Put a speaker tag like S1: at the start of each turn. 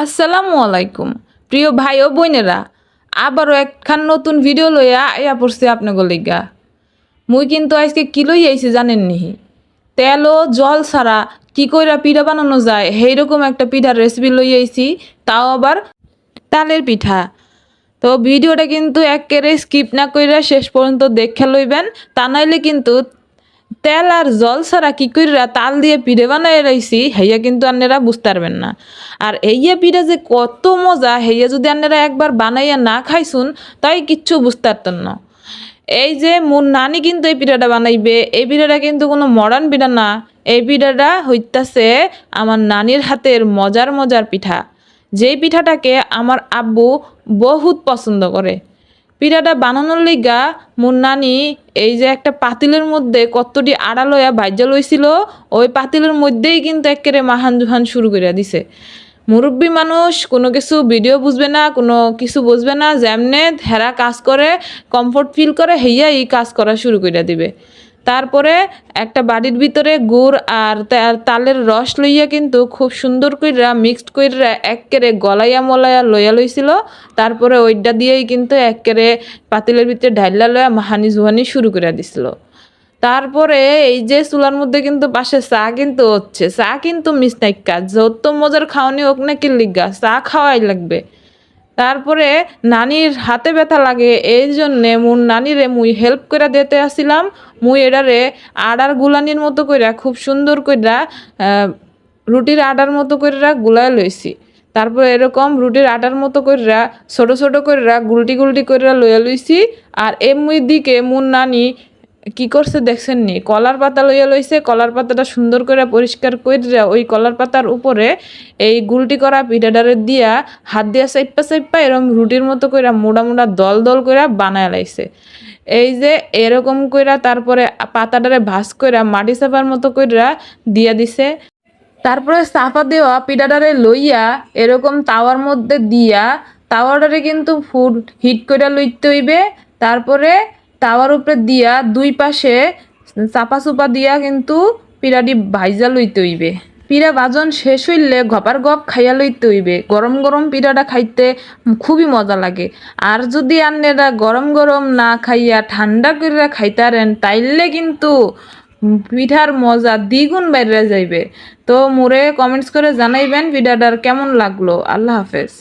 S1: আসসালামু আলাইকুম। প্রিয় ভাই ও বোনেরা, আবারও একখান নতুন ভিডিও লইয়া আয়া পড়ছে আপনাকে লিগা। মুই কিন্তু আজকে কি লই আইছি জানেন নিহি তেল ও জল ছাড়া কি কইরা পিঠা বানানো যায়, সেইরকম একটা পিঠার রেসিপি লই আইছি, তাও আবার তালের পিঠা। তো ভিডিওটা কিন্তু একেবারে স্কিপ না কইরা শেষ পর্যন্ত দেখে লইবেন, তা নাইলে কিন্তু তেল আর জল ছাড়া কি কইরা তাল দিয়ে পিঠে বানাই রাইছি হেয়া কিন্তু আপনারা বুঝতে পারবেন না। আর এইয়া পিঠা যে কত মজা, হেইয়া যদি আপনারা একবার বানাইয়া না খাইছুন, তাই কিচ্ছু বুঝতে পারতেন না। এই যে মোর নানি কিন্তু এই পিঠাটা বানাইবে, এই পিঠাটা কিন্তু কোনো মডার্ন পিঠা না। এই পিঠাটা হইতাছে আমার নানির হাতের মজার মজার পিঠা। যেই পিঠাটাকে আমার আব্বু বহুত পছন্দ করে। পিঠাটা বানানোর লিগা মোর নানি এই যে একটা পাতিলের মধ্যে কতটি আড়া লইয়া লইছিল, ওই পাতিলের মধ্যেই কিন্তু একেবারে মাহান জুহান শুরু করে দিছে। মুরব্বী মানুষ কোনো কিছু ভিডিও বুঝবে না, কোনো কিছু বুঝবে না, যেমনে হেরা কাজ করে কমফোর্ট ফিল করে, হেইয়া এই কাজ করা শুরু করে দিবে। তারপরে একটা বাড়ির ভিতরে গুড় আর তালের রস লইয়া কিন্তু খুব সুন্দর কইরা মিক্সড কইরা একেরে গলাইয়া মলাইয়া লইয়া লইছিল। তারপরে ওইটা দিয়েই কিন্তু একেরে পাতিলের ভিতরে ঢাইলা লইয়া মাহানি জুহানি শুরু করে দিছিল। তারপরে এই যে চুলার মধ্যে কিন্তু পাশে চা কিন্তু হচ্ছে। চা কিন্তু মিস নাইকা যত মজার খাওয়ানি হোক না কি লিগা, চা খাওয়াই লাগবে। তারপরে নানির হাতে ব্যথা লাগে, এই জন্যে মোর নানিরে মুই হেল্প করে দিতে আসিলাম। মুই এডারে আডার গুলানির মতো কইরা, খুব সুন্দর কইরা রুটির আডার মতো কইরা গুলায় লইছি। তারপর এরকম রুটির আটার মতো কইরা, ছোট ছোট কইরা, গুলটি গুলটি কইরা লইয়া লইছি। আর এমনি দিকে মোর নানি কি করছে দেখছেন নি? কলার পাতা লইয়া লইছে, কলার পাতাটা সুন্দর করে পরিষ্কার কইরা ওই কলার পাতার উপরে এই গুলটি করা পিঠাডারে দিয়া হাত দিয়া চাইপা চাইপা এরকম রুটির মতো কইরা মোটা মোটা দল দল কইরা বানায় লাইছে। এই যে এরকম কইরা তারপরে পাতাটারে ভাস কইরা মাটি চাপার মতো কইরা দিয়া দিছে। তারপরে চাপা দেওয়া পিঠাটারে লইয়া এরকম তাওয়ার মধ্যে দিয়া তাওয়াটারে কিন্তু ফুড হিট করে লইতে হইবে। তারপরে তাওয়ার উপরে দিয়া দুই পাশে চাপা চুপা দিয়া কিন্তু পিড়াটি ভাইজা লইতে হইবে। পিড়া ভাজন শেষ হইলে গপার গপ খাইয়া লইতে হইবে। গরম গরম পিঠাটা খাইতে খুবই মজা লাগে। আর যদি আন্নেরা গরম গরম না খাইয়া ঠান্ডা করে খাইতারেন, তাইলে কিন্তু পিঠার মজা দ্বিগুণ বাইরে যাইবে। তো মোরে কমেন্টস করে জানাইবেন পিঠাটার কেমন লাগল। আল্লাহ হাফেজ।